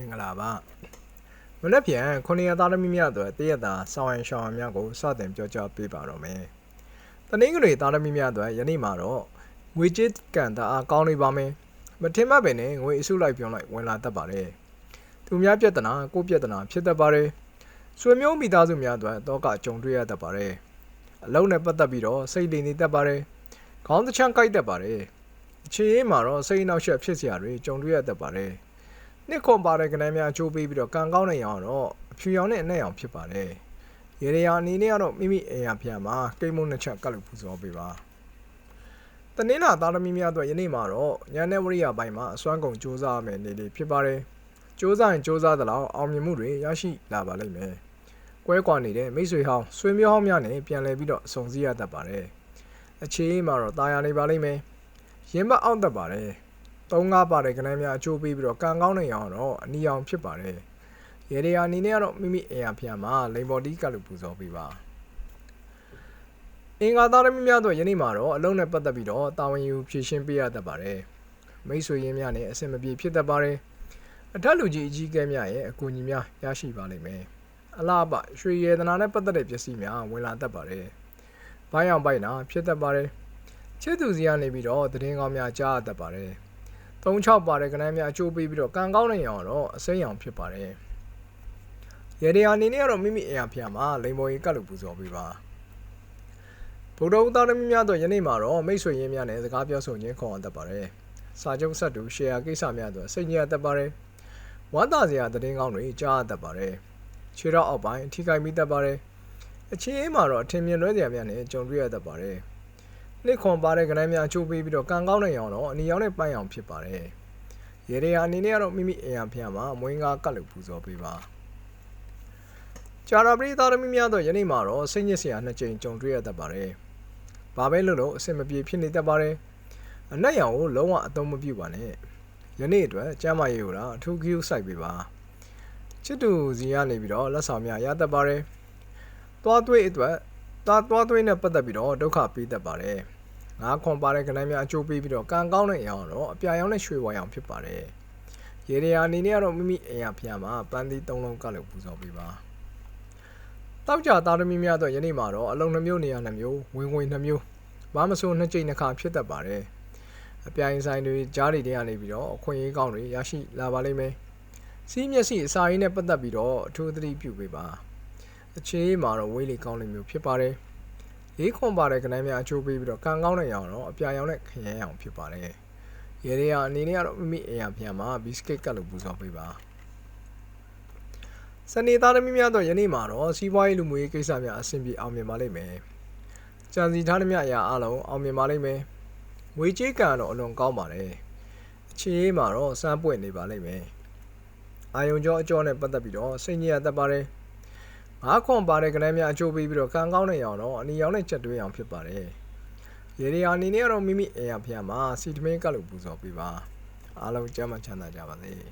္ဂလာပါမနေ့ပြန်ခုနှစ်ရက်သားသမီးများအတွက်တရက်တာဆောင်းရန်ရှောင်းရန်များကိုစတင်ပြောကြားပေးပါတော့မယ်တနင်္ဂနွေသားသမီးများအတွက်ယနေ့မှာတော့ငွေကြေးကန်တာအားကောင်းနေပါမယ်မထင်မှတ်ပင်နဲ့ငွေအစုလိုက်ပြောင်းလိုက်ဝင်လာတတ်ပါတယ်သူများပြဿနာကိုယ့်ပြဿနာဖြစ်တတ်ပါတယ်ဆွေမျိုးမိသားစုများအတွက်တော့ကကြုံတွေ့ရတတ်ပါတယ်အလုံးနဲ့ပတ်သက်ပြီးတော့စိတ်လိမ်နေတတ်ပါတယ်ခေါင်းတစ်ချမ်းကိုက်တတ်ပါတယ်အခြေရေးမှာတော့စိတ်အနှောက်အယှက်ဖြစ်စရာတွေကြုံတွေ့ရတတ်ပါတယ် နှစ်ခွန်ပါတဲ့ကဏ္ဍများအချိုးပေးပြီးတော့ကံကောင်းတဲ့ရောင်တော့အဖြူရောင်နဲ့အနက်ရောင်ဖြစ်ပါတယ်။ရေရရာအနေနဲ့ကတော့မိမိအိမ်ယာဖျံမှာကိတ်မုန်းနှစ်ချက်ကပ်လို့ပူဇော်ပေးပါ။တနင်္လာသားသမီးများအတွက်ယနေ့မှာတော့ညနေဝရိယပိုင်းမှာအစွမ်းကုန်စူးစမ်းရမယ်နေလေးဖြစ်ပါတယ်။စူးစမ်းရင်စူးစမ်းသလောက်အောင်မြင်မှုတွေရရှိလာပါလိမ့်မယ်။ကွဲကွာနေတဲ့မိတ်ဆွေဟောင်းဆွေမျိုးဟောင်းများနဲ့ပြန်လည်ပြီးတော့စုံစည်းရတတ်ပါတယ်။အခြေအေးမှာတော့တာယာနေပါလိမ့်မယ်။ရင်ဘတ်အောင်တတ်ပါတယ်။ သုံးငါးပါတဲ့ကဏ္ဍများအချိုးပေးပြီးတော့ကံကောင်းတဲ့ရောင်တော့အနီရောင်ဖြစ်ပါတယ်။ရေဒီယာအနေနဲ့ကတော့မိမိအိမ်ယာဖျားမှာလိန်ဘော်တီးကလို့ပူဇော်ပေးပါ။အင်္ဂါသားသမီးများတို့ယနေ့မှာတော့အလုံးနဲ့ပတ်သက်ပြီးတော့တာဝန်ယူဖြည့်ရှင်းပေးရတတ်ပါတယ်။မိတ်ဆွေရင်းများနဲ့အဆင်မပြေဖြစ်တတ်ပါတယ်။အထက်လူကြီးအကြီးအကဲများရဲ့အကူအညီများရရှိပါလိမ့်မယ်။အလားပရွှေရည်သနာနဲ့ပတ်သက်တဲ့ပစ္စည်းများဝင်လာတတ်ပါတယ်။ဘိုင်းအောင်ပိုက်နာဖြစ်တတ်ပါတယ်။ချစ်သူစီကနေပြီးတော့သတင်းကောင်းများကြားရတတ်ပါတယ်။ 36ပါတဲ့ကဏ္ဍများအကျိုးပေးပြီးတော့ကံကောင်းတဲ့ရောင်တော့အစိမ်းရောင်ဖြစ်ပါတယ်။ရေဒီယာအနေနဲ့ကတော့မိမိအရာဖျားမှာလိန်ပေါ်ရင်ကတ်လို့ပူဇော်ပေးပါ။ဗုဒ္ဓဥသားသမီးများတော့ယနေ့မှာတော့မိတ်ဆွေရင်းများနဲ့စကားပြောဆိုခြင်းခေါ်ရတတ်ပါတယ်။စာချုပ်ဆက်တူ share ကိစ္စများတော့စိတ်ညစ်ရတတ်ပါတယ်။ဝမ်းသာစရာသတင်းကောင်းတွေကြားရတတ်ပါတယ်။ခြေတော့အောက်ပိုင်းထိခိုက်မိတတ်ပါတယ်။အချင်းအင်းမှာတော့အထင်မြင်လွဲစရာများနဲ့ကြုံတွေ့ရတတ်ပါတယ်။ နှစ်ခွန်ပါတဲ့ကဏ္ဍများအချိုးပေးပြီးတော့ကံကောင်းတဲ့ရောင်တော့အနီရောင်နဲ့ပန်းရောင်ဖြစ်ပါတယ်။ရေရရာအနေနဲ့ကတော့မိမိအိမ်ယာဖျားမှာမွေးငါကတ်လို့ပူဇော်ပေးပါ။ကြာရပရိသသမီးများတော့ယနေ့မှာတော့စိတ်ညစ်စရာနှစ်ကြိမ်ကြုံတွေ့ရတတ်ပါတယ်။ဘာပဲလို့လို့အဆင်မပြေဖြစ်နေတတ်ပါတယ်။အနက်ရောင်ကိုလုံးဝအသုံးမပြုပါနဲ့။ယနေ့အတွက်ကျမ်းမာရေးကိုတော့အထူးဂရုစိုက်ပေးပါ။ချစ်သူစီကနေပြီးတော့လက်ဆောင်များရတတ်ပါတယ်။သွားသွေးအတွက်သားသွားသွေးနဲ့ပတ်သက်ပြီးတော့ဒုက္ခပေးတတ်ပါတယ်။ ငါးခွန်ပါတဲ့ကဏ္ဍများအကျိုးပေးပြီးတော့ကံကောင်းတဲ့အရာတော့အပြာရောင်နဲ့ရွှေဝါရောင်ဖြစ်ပါတယ်။ရေရရာအနေနဲ့ကတော့မိမိအိမ်ယာဖျားမှာပန်းသီးသုံးလုံးကလို့ပူဇော်ပေးပါ။တောက်ကြသားသမီးများတော့ယနေ့မှာတော့အလုံးနှမျိုးနေရာနှမျိုးဝင်ဝင်နှမျိုးဘာမဆိုနှစ်ကြိမ်နှစ်ခါဖြစ်တတ်ပါတယ်။အပြိုင်ဆိုင်တွေကြားတွေထဲကနေပြီးတော့အခွင့်အရေးကောင်းတွေရရှိလာပါလိမ့်မယ်။စီးမျက်စိအစာရင်းနဲ့ပတ်သက်ပြီးတော့အထူးသတိပြုပေးပါ။အခြေအေးမှာတော့ဝေးလေကောင်းလေးမျိုးဖြစ်ပါတယ်။ လေးခွန်ပါတဲ့ကဏ္ဍများအချိုးပေးပြီးတော့ကံကောင်းတဲ့ရောင်တော့အပြာရောင်နဲ့ခရမ်းရောင်ဖြစ်ပါတယ်။ရေရအနေနဲ့ကတော့မိမိအိမ်ယာဖျားမှာဘီစကစ်ကတ်လို့ပူဇော်ပေးပါ။စနေသားသမီးများတော့ယနေ့မှာတော့စီးပွားရေးလူမှုရေးကိစ္စများအဆင်ပြေအောင်မြင်ပါလိမ့်မယ်။ကြံစီထားသမျှအရာအလုံးအောင်မြင်ပါလိမ့်မယ်။ငွေကြေးကံတော့အလွန်ကောင်းပါတယ်။အခြေအေးမှာတော့စမ်းပွင့်နေပါလိမ့်မယ်။အာယုံကြောအကျော်နဲ့ပတ်သက်ပြီးတော့စိတ်ညစ်ရတတ်ပါတယ်။ ငါးခွန်ပါတဲ့ကဏ္ဍများအချိုးပေးပြီးတော့ကံကောင်းတဲ့ရောင်တော့အနီရောင်နဲ့ချက်တွဲရောင်ဖြစ်ပါတယ်။ရေဒီယာအနေနဲ့ကတော့မိမိအိမ်ယာဖျားမှာစီတမင်းကတ်လို့ပူဇော်ပေးပါ။အားလုံးကျမ်းမှချမ်းသာကြပါစေ။